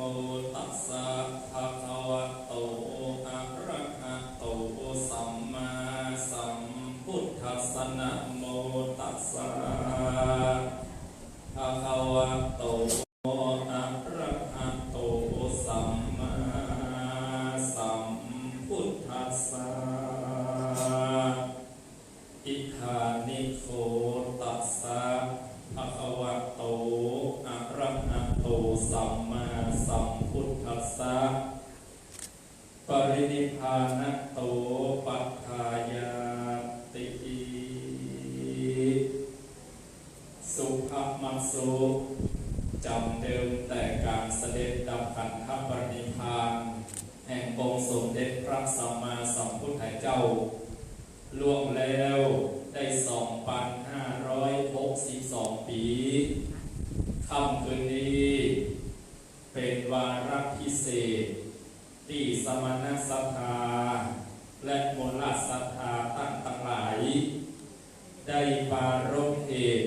โมตัสสะภะคะวะโตอะระหะโตสัมมาสัมพุทธัสสะนะโมตัสสะภะคะวะโตอะระหะโตสัมมาสัมพุทธัสสะอิธานิโคตัสสะภะคะวะโตอะระหะโตสัมมา สัมพุทธัสสะปรินิพานะโตปัฏฐายาติสุภมัสสุจำเดิมแต่การเสด็จดับขันธปรินิพาน แห่งองค์สมเด็จพระสัมมาสัมพุทธเจ้าล่วงแล้วได้ 2,562 ปีค่ำคืนนี้เป็นวาระพิเศษ ที่สมณศรัทธา และมลศรัทธาตั้งทั้งหลาย ได้ปรารภเหตุ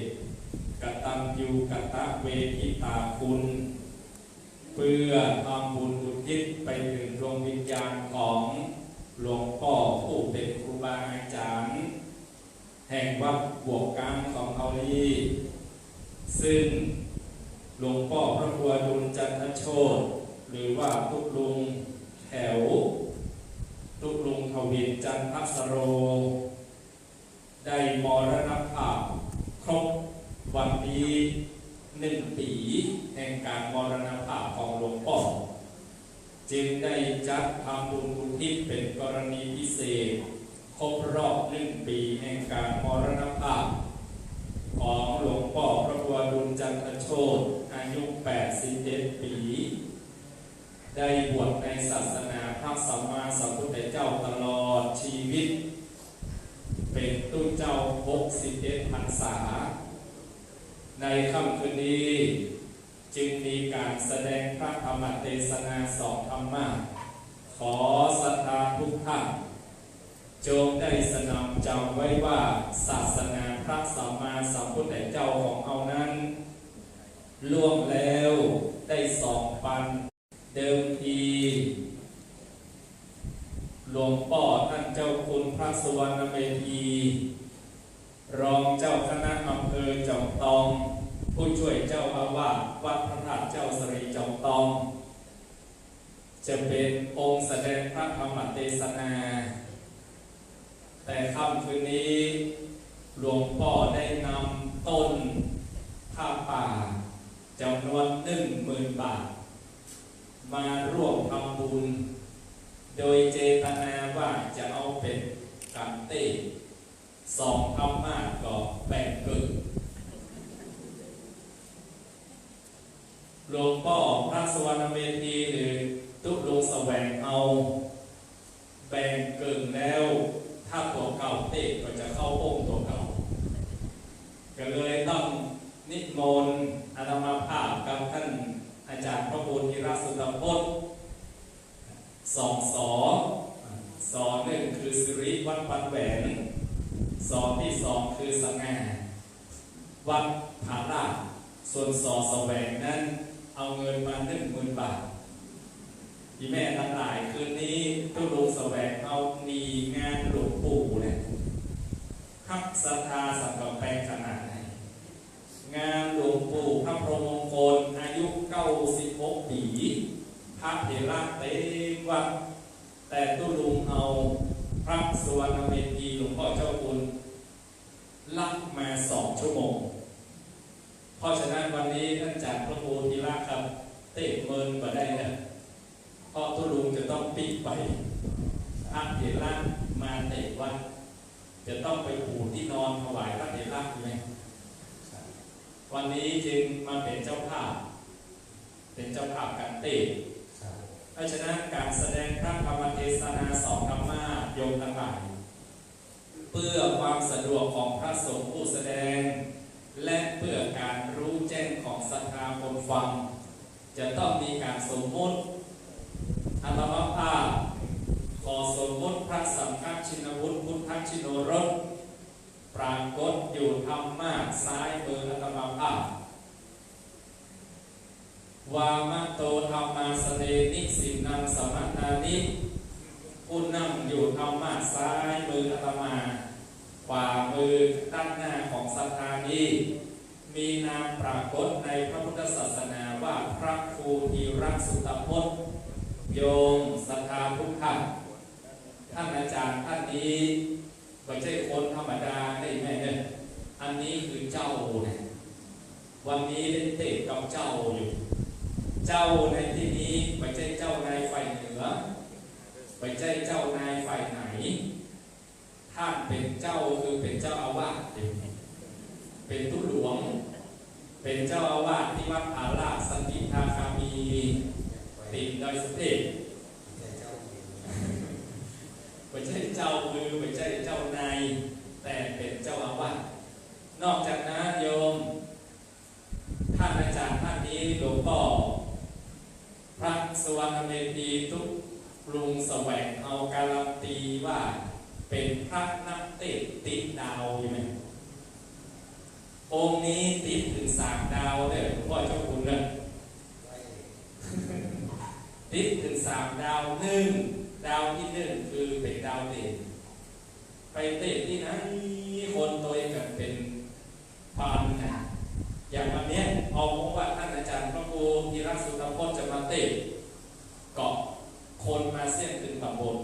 กตัญญูกตเวทิตาคุณ เพื่อทำบุญอุทิศไปถึงดวงวิญญาณของหลวงพ่อผู้เป็นครูบาอาจารย์ แห่งวัด บวกกลางของเขานี้ซึ่งหลวงพ่อพระครูดุลจันทโชตหรือว่าทุกลุงแถว ทุกลุงทวินจันทสโร ได้มรณภาพครบวันนี้หนึ่งปีแห่งการมรณภาพของหลวงพ่อจึงได้จัดทำบุญอุญทิศเป็นกรณีพิเศษ รบรอบหนึ่งปีแห่งการมรณภาพ ของหลวงพ่อพระบัวดุลจันทโชตอายุ 81 ปี ได้บวชในศาสนาพระสัมมาสัมพุทธเจ้าตลอดชีวิต เป็นตู้เจ้า 61 พรรษา ในค่ำคืนนี้ จึงมีการแสดงพระธรรมเทศนาสองธรรมะขอศรัทธาทุกท่าน จงได้สนองจำไว้ว่าศาสนาพระสัมมาสัมพุทธเจ้าของเอานั้นล่วงแล้วได้สองปันเดิมทีหลวงพ่อท่านเจ้าคุณพระสุวรรณเมธีรองเจ้าคณะอำเภอจอมตอง ผู้ช่วยเจ้าอาวาสวัดพระธาตุเจ้าสรีจอมตอง จะเป็นองค์แสดงพระธรรมเทศนา แต่ค่ำคืนนี้ หลวงพ่อได้นำต้นผ้าป่าจำนวนหนึ่งหมื่นบาท มาร่วมทำบุญ โดยเจตนาว่าจะเอาเป็นกันเต้สองธรรมะก็แบ่งกึ่งหลวงพ่อพระสวรรณเมธีหรือทุกลงแสวงเอา แบ่งกึ่งแล้ว ถ้าตัวเก่าเตะก็จะเข้าองค์ตัวเก่า ก็เลยต้องนิมนต์อาตมาภาพกับท่านอาจารย์พระบุญธิราชสุตพจน์สองสอสอหนึ่งคือสิริวัดปันแหวนสอที่สองคือสง่าวัดผาลาดส่วนสอแสวงนั้น เอาเงินหนึ่งหมื่นบาทที่แม่ทั้งหลายคืนนี้ทุลุงแสวงเอามีงานหลวงปู่เนี่ยขับศรัทธาสังกแปลงขนาดไหน งานหลวงปู่พระพรหมมงคลอายุ96ปีพระเถระเต็มวัดแต่ตุลุงเอาพระสวรรณเมธีหลวงพ่อเจ้าคุณลักมาสองชั่วโมง เพราะฉะนั้นวันนี้ท่านจากพระโพธิละครับ เตะเมินมาได้นะเพราะทุลุงจะต้อง ปิดไปพระเถระมาเตะวัดจะต้องไปผูที่นอนถวายพระเถระใช่ไหมวันนี้จึงมาเป็นเจ้าภาพ เป็นเจ้าภาพการเตะเพราะฉะนั้นการแสดงพระธรรมเทศนาสองธรรมะโยมทั้งหลายเพื่อความสะดวกของพระสงฆ์ผู้แสดง และเพื่อการรู้แจ้งของศรัทธาคนฟัง จะต้องมีการสมมติ อัตมภาพขอสมมติพระสัมฆชินวุฒิพุทธชินรสปรากฏอยู่ธรรมะซ้ายมืออัตมภาพวามโตธรรมาสเนนิสินังสมนานิผู้นั่งอยู่ธรรมาซ้ายมืออาตมาขวามือด้านหน้าของสัทธานีมีนามปรากฏในพระพุทธศาสนาว่าพระครูธีรัสุตพจน์ โยมสัทธาทุกท่านท่านอาจารย์ท่านนี้ไม่ใช่คนธรรมดาได้ไหมเนี่ยอันนี้คือเจ้าเนี่ยวันนี้เล่นเตะกับเจ้าอยู่ เจ้าในที่นี้ไม่ใช่เจ้านายฝ่ายเหนือไม่ใช่เจ้านายฝ่ายไหน ท่านเป็นเจ้าคือเป็นเจ้าอาวาสเป็นตุหลวง เป็นเจ้าอาวาสที่วัดอาลาสันติทาคามี ติดดอยสุเทพไม่ใช่เจ้ามือไม่ใช่เจ้านายแต่เป็นเจ้าอาวาสนอกจากนั้นโยม ท่านอาจารย์ท่านนี้หลวงพ่อพระสวรรณเมธีทุกปรุงแสวงเอาการันตีว่าเป็นพระนักเตะติดดาวใช่ไหมองค์นี้ติดถึงสามดาวเลยหลวงพ่อเจ้าคุณเนี่ย ติดถึงสามดาวหนึ่งดาวที่หนึ่งคือเป็นดาวเด่นไปเตะที่ไหนคนตัวเองกันเป็นพันนะอย่างวันนี้เอาว่าท่านอาจารย์พระครูธีรสุธพจน์จะมาเตะเกาะคนมาเสี้ยนถึงตำบล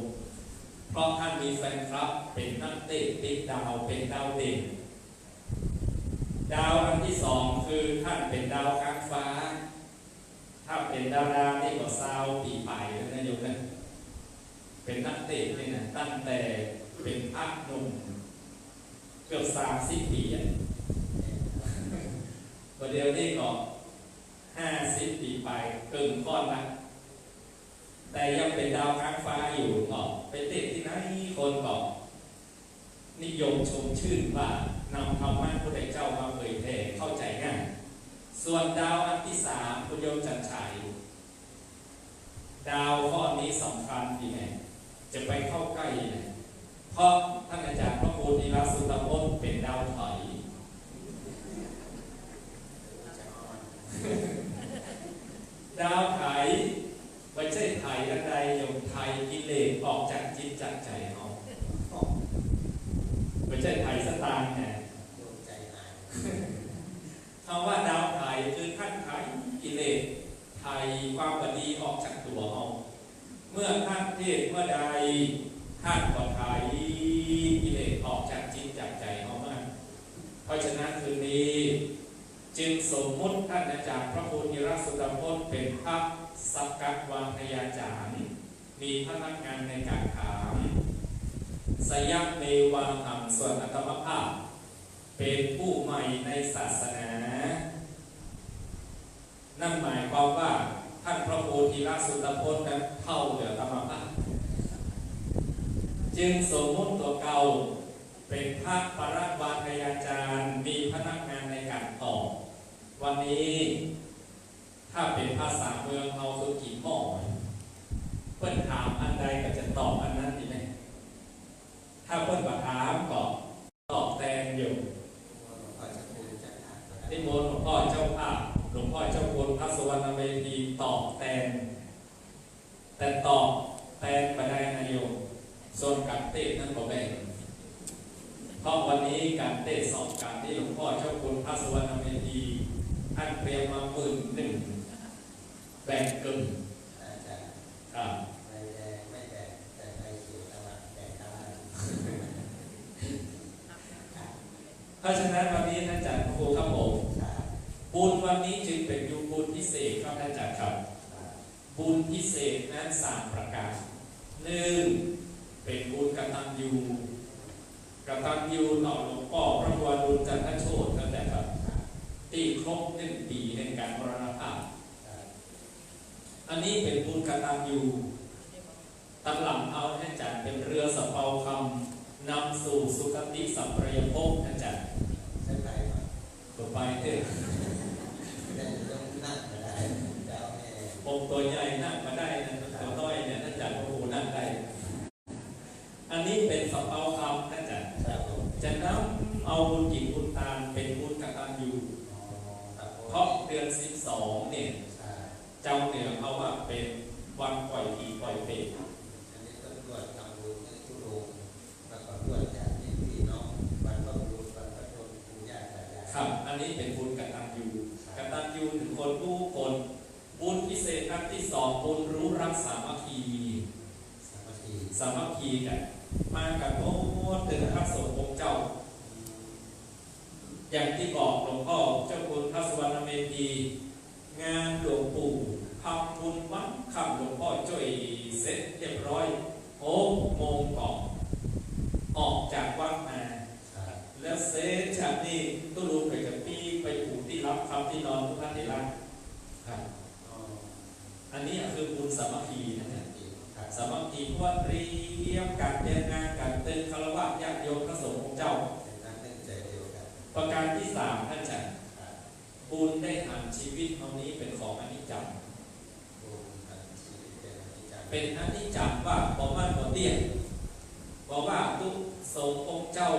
เพราะท่านมีแฟนคลับเป็นนักเตะติดดาวเป็นดาวเด่นดาวอันที่สองคือท่านเป็นดาวค้างฟ้า ถ้าเป็นดาวดานี่ก็ซาวปีไปแล้วนะโยมนะเป็นนักเตะนี่นะตั้งแต่เป็นพระหนุ่มเกือบสามสิบปีอะประเดี๋ยวนี้ก็ห้าสิบปีไปเกินก้อนละแต่ยังเป็นดาวค้างฟ้าอยู่ก็ไปเตะที่ไหนคนก็นิยมชมชื่นว่านำธรรมะพระพุทธเจ้ามาเผยแผ่เข้าใจง่าย ส่วนดาวอันที่สามคุณโยมจันชัยดาวข้อนี้สำคัญยังไงจะไปเข้าใกล้ยังไงเพราะท่านอาจารย์พระครูธีรสุตพจน์เป็นดาวถอยดาวไถไม่ใช่ไถอันใดโยมไถกิเลสออกจากจิตจากใจเอาไม่ใช่ไถสตางค์ไงคำว่าดาวไถคือท่านไถกิเลส ไถความบดีออกจากตัวเอาเมื่อท่านเทศเมื่อใดท่านก็ไถกิเลสออกจากจิตจากใจเอามากเพราะฉะนั้นคืนนี้ จึงสมมติท่านอาจารย์พระพุทธิรสุตพจน์เป็นพระสักกัวังพยาจารย์มีพนักงานในการถามสยักเมวังหังส่วนอัตมภาพ เป็นผู้ใหม่ในศาสนา นั่นหมายความว่าท่านพระโพธิราชสุตพจน์นั้นเท่าเหลือธรรมภาพจึงสมมุติตัวเก่าเป็นพระปรวาทยาจารย์มีพนักงานในการตอบวันนี้ถ้าเป็นภาษาเมืองเราคือกี่หม้อเพื่อนถามอันใดก็จะตอบอันนั้นดีไหมถ้าเพื่อนมาถามก็ตอบแทนอยู่นิมนต์หลวงพ่อเจ้าภาพหลวงพ่อเจ้าคุณพระสุวรรณเวทีตอบแทน แตอบแทนไปได้นายโยมส่วนการเต้นนั้นก็แบ่งเพราะวันนี้การเต้นสองการที่หลวงพ่อเจ้าคุณพระสวรรณเมธีท่านเตรียมมาหมื่นหนึ่งแบ่งกึ่งอ่าเพราะฉะนั้นวันนี้ท่านอาจารย์ครูครับผมบุญวันนี้จึงเป็นยุคบุญพิเศษครับท่านอาจารย์ครับ บุญพิเศษนั้นสามประการหนึ่งเป็นบุญกตัญญูกตัญญูต่อหลวงพ่อพระวรุณจันทโชตนั่นแหละครับที่ครบหนึ่งปีในการมรณภาพ อันนี้เป็นบุญกตัญญูตั้งหลังเอาท่านอาจารย์เป็นเรือสะเปาคำนำสู่สุคติสัมปรายภพท่านอาจารย์ต่อไปเถอะ องค์ตัวใหญ่นั่งมาได้นะตัวน้อยเนี่ยท่านอาจารย์พระครูนั่งได้ อันนี้เป็นสะเปาคำท่านอาจารย์จะนำเอาบุญจิตบุญทานเป็นบุญกตัญญูเพราะเดือน12เนี่ยทเหนือเขาว่าเป็นวันปล่อยผีปล่อยเปรตอันนี้ต้องตรวจทำบุญให้ทุโรงแล้วก็ตรวจจากที่พี่น้องบรรพบุรุษบรรพชนปู่ย่าตายายครับ อันนี้เป็นบุญกตัญญูกตัญญูถึงคนผู้คน บุญพิเศษอัน ที่สองบุญรู้รักสามัคคีสามัคคีสามัคคีกันมากันโอ้ถึงพระสงฆ์องค์เจ้า อย่างที่บอกหลวงพ่อเจ้าคุณพระสุวรรณเมธีงานหลวงปู่ทำบุญวันคำหลวงพ่อจ่วยเสร็จเรียบร้อยโอ้โมงก่อนออกจากวัดมาแล้วเซจากนี้ตู้ลุงไปกับพี่ไปอู่ที่รับคำที่นอนทุกท่านที่รักครับ อันนี้คือบุญสามัคคีนะเนี่ยมัครับสามัคคีเพราะว่าเตรียมการเตรียมงานการเตือนคารวะญาติโยมพระสงฆ์ของเจ้าประการที่สามท่านจัดครับบุญได้หันชีวิตเท่านี้เป็นของอนิจจังบุญทางชีวิตเป็นอนิจจังเป็นอนิจจังว่าบอกว่าบ่เตี้ยบอกว่าทุกสงฆ์องค์เจ้า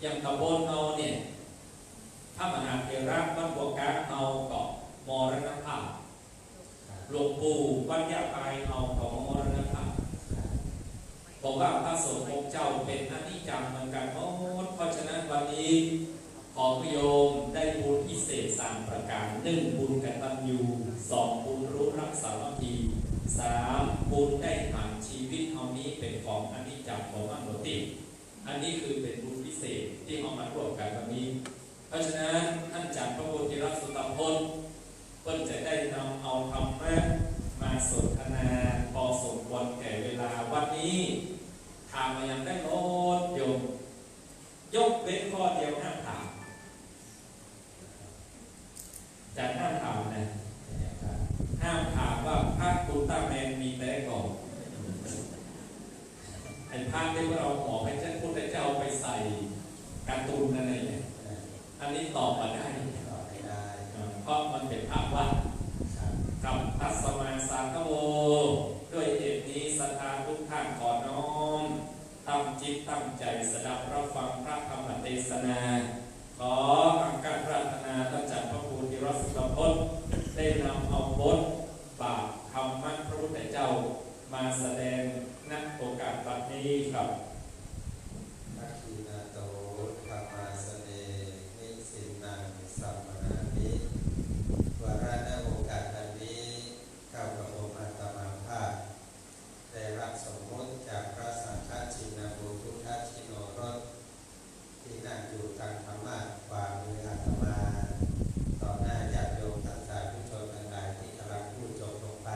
อย่างตำบลเอาเนี่ยพระมหาเถระวัดบัวกาเอาเกาะมรณภาพ หลวงปู่วัดยาปายเอาเกาะมรณภาพครับบอกว่าพระสงฆ์องค์เจ้าเป็นอนิจจังเหมือนกันหมดเพราะฉะนั้นวันนี้ขอพโยมได้บุญพิเศษสามประการหนึ่งบุญกตัญญูสองบุญรู้รักสามัคคีสามบุญได้ผ่านชีวิตเท่านี้เป็นของอนิจจังของอันโนติอันนี้คือเป็นบุญพิเศษที่เอามาร่วมกันวันนี้ เพราะฉะนั้นท่านจากพระโพธิรักสุตพลเพิ่นจะได้นำเอาธรรมะมาสนทนาพอสมควรแก่เวลาวันนี้ ถามมายังได้โลดโยมยกเว้นข้อเดียวห้ามถามจากห้ามถามนะห้ามถามว่าพระกุตาแมนมีแต่ก่อนไอ้ภาพที่ว่าเราขอให้เจ้าพุทธเจ้าไปใส่การ์ตูนอะไรเนี่ยเอออันนี้ตอบมาได้ตอบไม่ได้เพราะมันเป็นภาพวาดครับกับทัศมาสาคโว ตั้งจิตตั้งใจสดับรับฟังพระธรรมเทศนา ขออังการปรารถนาตั้งจากพระภูธิรสุตพจน์ได้นำเอาบทบาทคำมั่นพระพุทธเจ้า มาแสดงณโอกาสบัดนี้ครับ ทักขีนาโตธรรมาสเนนิสินังสัมมนานิวาระหน้าโอกาสอันนี้ข้าพระองค์อาตมาภาพได้รับสมมติจากพระสังฆชินาบุทุทัชิโนรสที่นั่งอยู่กลางธรรมะวางมืออาตมา ต่อหน้าญาติโยมท่านสาธุชนทั้งหลายที่กำลังพูดจบลงไป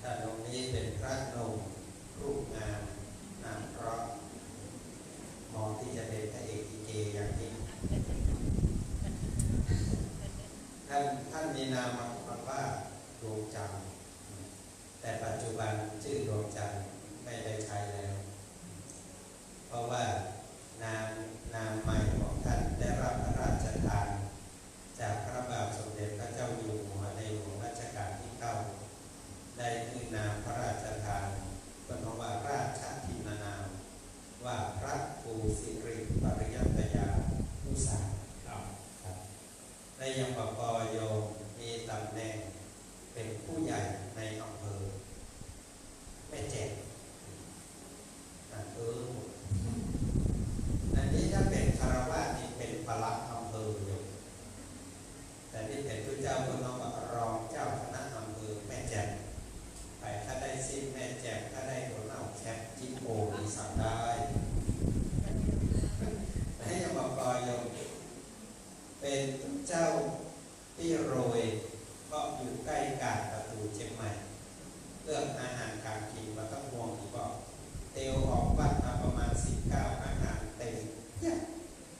ท่านองค์นี้เป็นพระหนุ่มรูปงามนามเพราะ มองที่ จะเป็นพระเอกอีเกอย่างนี้ท่านท่านมีนามว่าดวงจันทร์แต่ปัจจุบันชื่อดวงจันทร์ไม่ได้ใช้แล้ว เพราะว่านามนามใหม่ของท่านได้รับพระราชทาน จากพระบาทสมเด็จพระเจ้าอยู่หัวในหลวงรัชกาลที่เก้าได้คือนามพระราชทานเป็นว่าราชทินานาม ว่าพระครูสิริปริยัตยานุสา ครับ ครับได้ยังปปโยมมีตำแหน่งเป็นผู้ใหญ่ในอำเภอแม่แจ่มอำเภออันนี้ถ้าเป็นคารวะนี่เป็นปลัดอำเภอโยมแต่ที่เป็นผู้เจ้าก็ต้องว่ารองเจ้าคณะอำเภอแม่แจ่มไปถ้าได้ซิมแม่แจ่มถ้าได้หัวหน้าแคปจิโอมีสั่งได้ ให้ยังบอกกอยมเป็นเจ้าที่โรยก็อยู่ใกล้กาดประตูเชียงใหม่เรื่องอาหารการกินมาต้องห่วงอีกบอกเตียวออกวัดมาประมาณสิบเก้าอาหารเต็มเนี่ย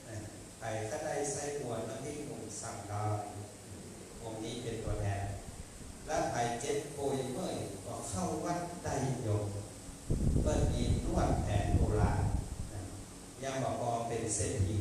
นะไปถ้าได้ไส้หัวน้ำพริกหนุ่มสั่งได้องค์นี้เป็นตัวแทน และไปเจ็ดโกยเมื่อยก็เข้าวัดได้โยมเปิดมีนวดแผนโบราณ ยังบอก พ